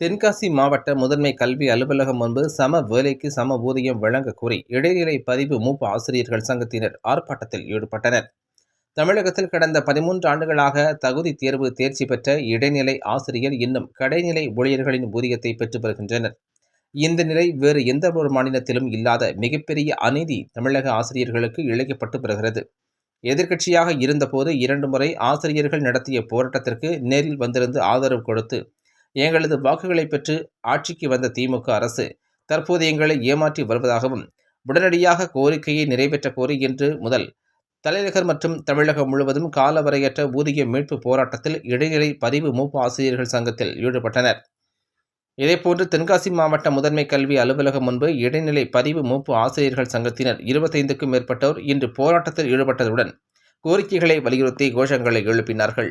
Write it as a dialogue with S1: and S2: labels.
S1: தென்காசி மாவட்ட முதன்மை கல்வி அலுவலகம் முன்பு சம வேலைக்கு சம ஊதியம் வழங்க கோரி இடைநிலை பதிவு மூப்பு ஆசிரியர்கள் சங்கத்தினர் ஆர்ப்பாட்டத்தில் ஈடுபட்டனர். தமிழகத்தில் கடந்த பதிமூன்று ஆண்டுகளாக தகுதி தேர்வு தேர்ச்சி பெற்ற இடைநிலை ஆசிரியர் இன்னும் கடைநிலை ஊழியர்களின் ஊதியத்தை பெற்று வருகின்றனர். இந்த நிலை வேறு எந்த ஒரு மாநிலத்திலும் இல்லாத மிகப்பெரிய அநீதி தமிழக ஆசிரியர்களுக்கு இழைக்கப்பட்டு வருகிறது. எதிர்க்கட்சியாக இருந்தபோது இரண்டு முறை ஆசிரியர்கள் நடத்திய போராட்டத்திற்கு நேரில் வந்திருந்து ஆதரவு கொடுத்து எங்களது வாக்குகளை பெற்று ஆட்சிக்கு வந்த திமுக அரசு தற்போது எங்களை ஏமாற்றி வருவதாகவும் உடனடியாக கோரிக்கையை நிறைவேற்ற கோரி இன்று முதல் தலைநகர் மற்றும் தமிழகம் முழுவதும் காலவரையற்ற ஊதிய மீட்பு போராட்டத்தில் இடைநிலை பதிவு மூப்பு ஆசிரியர்கள் சங்கத்தில் ஈடுபட்டனர். இதேபோன்று தென்காசி மாவட்ட முதன்மை கல்வி அலுவலகம் முன்பு இடைநிலை பதிவு மூப்பு ஆசிரியர்கள் சங்கத்தினர் இருபத்தைந்துக்கும் மேற்பட்டோர் இன்று போராட்டத்தில் ஈடுபட்டதுடன் கோரிக்கைகளை வலியுறுத்தி கோஷங்களை எழுப்பினார்கள்.